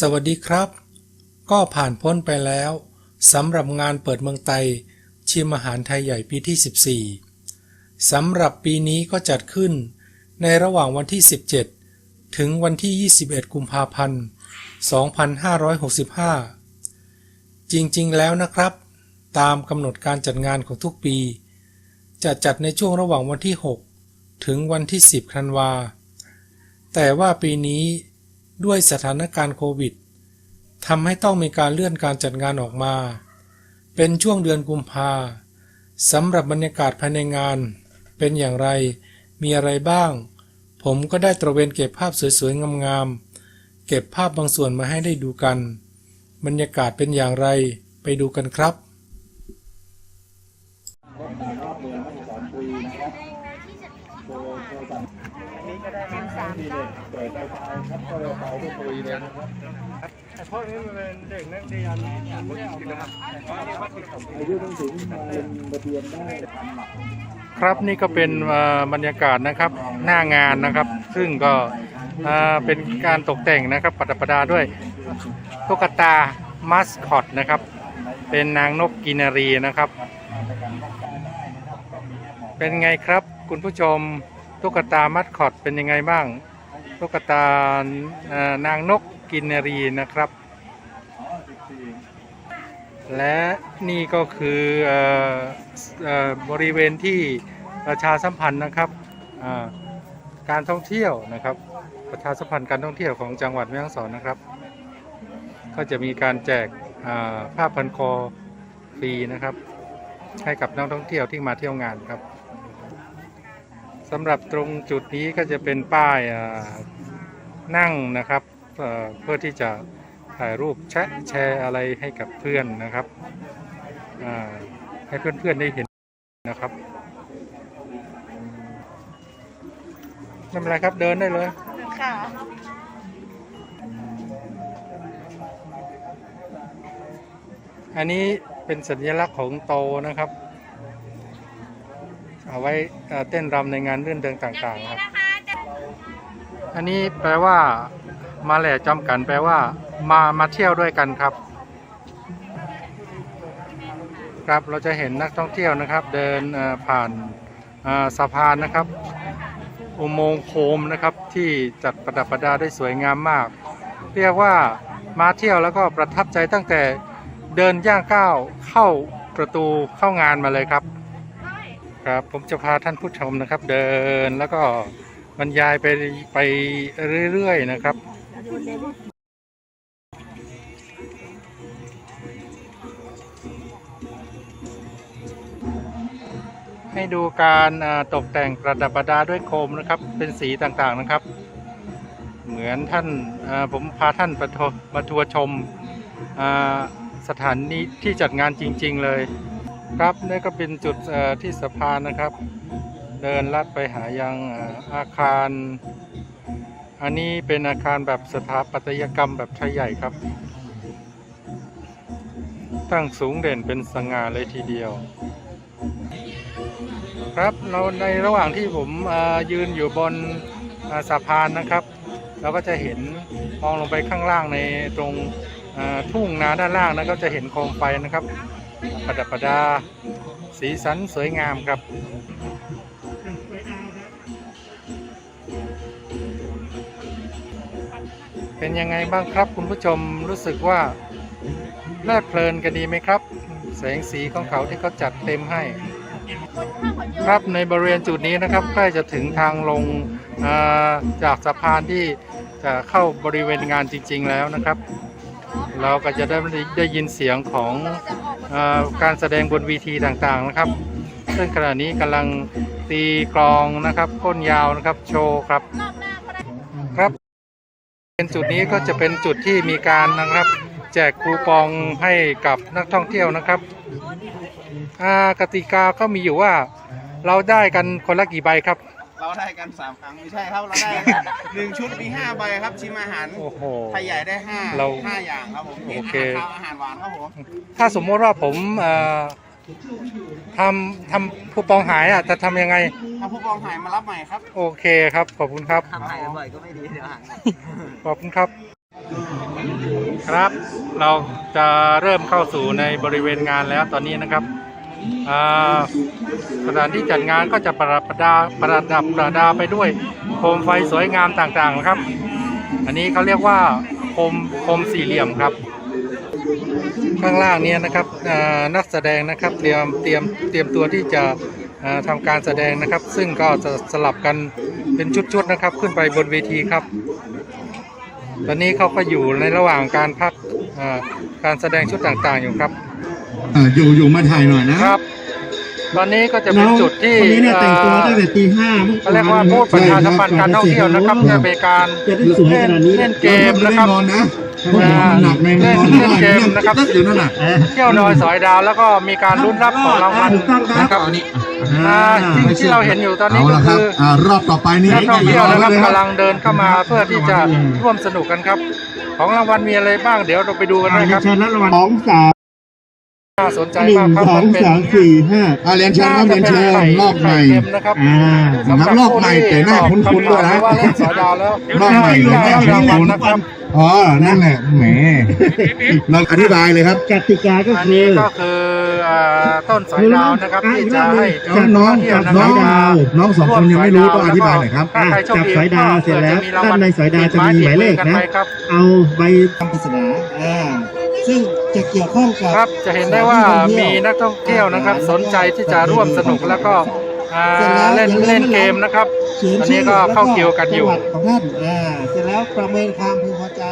สวัสดีครับ ก็ผ่านพ้นไปแล้วสำหรับงานเปิดเมืองไทยชิมอาหารไทยใหญ่ปีที่ 14 สำหรับปีนี้ก็จัดขึ้น ในระหว่างวันที่ 17 ถึงวันที่ 21 กุมภาพันธ์ 2565 จริงๆ แล้วนะครับ ตามกำหนดการจัดงานของทุกปี จะจัดในช่วงระหว่างวันที่ 6 ถึงวันที่ 10ธันวา แต่ว่าปีนี้ ด้วยสถานการณ์โควิดทำให้ต้องมีการเลื่อนการจัดงานออกมา เป็นช่วงเดือนกุมภาสำหรับบรรยากาศภายในงาน เป็นอย่างไร มีอะไรบ้าง ผมก็ได้ตระเวนเก็บภาพสวยๆงามๆ เก็บภาพบางส่วนมาให้ได้ดูกัน บรรยากาศเป็นอย่างไร ไปดูกันครับ สามเก้าแต่พวกนี้มันเป็นเด็กนักเรียนไม่ได้ออกมาครับนี่ก็เป็นบรรยากาศนะครับหน้างานนะครับ ซึ่งก็เอ่อเป็นการตกแต่งนะครับประดับประดาด้วยตุ๊กตามัสคอตนะครับ เป็นนางนกกินรีนะครับ เป็นไงครับคุณผู้ชม ตุ๊กตามัสคอตเป็นยังไงบ้าง ตุ๊กตานางนกกินรีนะครับ และนี่ก็คืออบริเวณที่ประชาสัมพันธ์นะครับการท่องเที่ยวนะครับ ประชาสัมพันธ์การท่องเที่ยวของจังหวัดแม่ฮ่องสอนนะครับ ก็จะมีการแจกอ่าผ้าพันคอฟรีนะครับ ให้กับนักท่องเที่ยวที่มาเที่ยวงานครับ สำหรับตรงจุดนี้ก็จะเป็นป้ายอ่านั่งนะครับเอ่อเพื่อที่จะถ่ายรูปแชะแชร์อะไรให้กับเพื่อนนะครับอ่าให้เพื่อนๆได้เห็นนะครับไม่เป็นไรครับเดินได้เลยค่ะอันนี้เป็นสัญลักษณ์ของโตนะครับ เอาไว้เต้นรำในงานเรื่องเดินต่างๆครับ อันนี้แปลว่า มาแหล่จำกัน แปลว่า มามาเที่ยวด้วยกันครับ ครับเราจะเห็นนักท่องเที่ยวนะครับ เดินผ่านสะพานนะครับอุโมงค์โคมนะครับที่จัดประดับประดาได้สวยงามมาก เรียกว่ามาเที่ยวแล้วก็ประทับใจตั้งแต่เดินย่างก้าวเข้าประตูเข้างานมาเลยครับ ครับผมจะพาท่านผู้ชมนะครับ เดินแล้วก็บรรยายไปไปเรื่อยๆนะครับ ให้ดูการตกแต่งประดับประดาด้วยโคมนะครับ เป็นสีต่างๆนะครับ เหมือนท่านผมพาท่านมาทัวร์ชมสถานนี้ที่จัดงานจริง ๆ เลย ครับนี่ก็เป็นจุดที่สะพานนะครับ เดินลัดไปหายังอาคาร อันนี้เป็นอาคารแบบสถาปัตยกรรมแบบไทยใหญ่ครับ ตั้งสูงเด่นเป็นสง่าเลยทีเดียว ครับเราในระหว่างที่ผมยืนอยู่บนสะพานนะครับ เราก็จะเห็นมองลงไปข้างล่างในตรงทุ่งนาด้านล่างนะก็จะเห็นโคมไฟนะครับ ประดับประดา สีสันสวยงามครับเป็นยังไงบ้างครับคุณผู้ชมรู้สึกว่าเพลิดเพลินกันดีไหมครับ แสงสีของเขาที่เขาจัดเต็มให้ ครับในบริเวณจุดนี้นะครับใกล้จะถึงทางลงาจากสะพานที่จะเข้าบริเวณงานจริง ๆ แล้วนะครับ เราก็จะได้ได้ยินเสียงของ การแสดงบนวีทีต่างๆนะครับ ซึ่งขณะนี้กำลังตีกลองนะครับก้นยาวนะครับโชว์ครับครับ เป็นจุดนี้ก็จะเป็นจุดที่มีการนะครับ แจกคูปองให้กับนักท่องเที่ยวนะครับกติกาก็มีอยู่ว่าเราได้กันคนละกี่ใบครับ เราได้กันสามครั้งไม่ใช่ครับเราได้หนึ่งชุดมีห้าใบครับชิมอาหารโอ้โห ไทยใหญ่ได้ห้าเราห้าอย่างครับผมโอเคอาหารคาวอาหารหวานครับผมถ้าสมมติว่าผมเอ่อทำทำคูปองหายอะจะทำยังไง ถ้าผู้กองหายมารับใหม่ครับ โอเคครับ ขอบคุณครับ ทำหายบ่อยก็ไม่ดีเดี๋ยวหายขอบคุณครับ ครับ เราจะเริ่มเข้าสู่ในบริเวณงานแล้วตอนนี้นะครับอ่า สถานที่จัดงานก็จะประดับประดาประดับประดาไปด้วยโคมไฟสวยงามต่างๆนะครับ อันนี้เขาเรียกว่าโคมโคมสี่เหลี่ยมครับ ข้างล่างเนี้นะครับนักแสดงนะครับเตรียมเตรียมเตรียมตัวที่จะอ่าทำการแสดงนะครับ ซึ่งก็จะสลับกันเป็นชุดๆนะครับ ขึ้นไปบนเวทีครับ ตอนนี้เขาก็อยู่ในระหว่างการพักการแสดงชุดต่างๆอยู่ครับ อ่าอยู่อยู่มาถ่ายหน่อยนะครับ ตอนนี้ก็จะเป็นจุดที่คนนี้เนี่ยแต่งตัวตั้งแต่ตีห้าเขาเรียกว่าพูดประชาสัมพันธ์การท่องเที่ยวนะครับจะเป็นการจะได้สวยขนาดนี้เล่นเกมนะครับไได้นอนนะเพราะนอนหนักในนอนเล่นเกมนะครับเดี๋ยวนั่นน่ะเที่ยวดอยสอยดาวแล้วก็มีการลุ้นรับของรางวัลถูกต้องครับนะครับอันนี้อ่าที่ที่เราเห็นอยู่ตอนนี้เอาก็ละครัคืบออ่ารอบต่อไปนี่นักท่องเที่ยวนะครับให้กำลังเดินเข้ามาเพื่อที่จะร่วมสนุกกันครับ ของรางวัลมีอะไรบ้างเดี๋ยวเราไปดูกันอ่านะครับเชิญรับรางวัลสองสาม น่าสนใจหนึ่งมากครับสองมันเป็น สามสี่ห้าอ่าเรียนเชิญครับเรียนเชิญรอบใหม่ไข่เค็มนะครับอ่านะครับรอบใหม่แต่หน้าคุ้นๆด้วยนะว่าเล่นสอยดาวแล้วรอบใหม่แต่หน้าคุ้นๆรางวัลนะครับ อ๋อนั่นแหละแหมเราอธิบายเลยครับ กติกาก็อันคืนี้อ ก็คืออ่าต้นสอยดาวนะครับที่จะให้จับน้องเที่ยวนะจับคน้รัอบงดาวน้องสองคนยังไม่รู้ต้องอธิบายหน่อยครับ ถ้าใครโชคจับดีสอยดาวเสร็จแล้วก็จะมีงวัลด้านในสอยดาวจะมีหมายเลขนะติดไม้ติดมือกัไปครับเอาใบ คำปริศนาอ่า ซึ่งจะเกี่ยวข้องกับครับจะเห็นได้ว่ามีนักท่องเที่ยวนะครับ สนใจที่จะร่วมสนุกแล้วก็อ่าเล่นเล่นเกมนะครับเขียนอันชื่นี้อก็แล้วเข้าคิวกันอยู่จังหวัดของท่านอ่าเสร็จแล้วประเมินความพึงพอใจ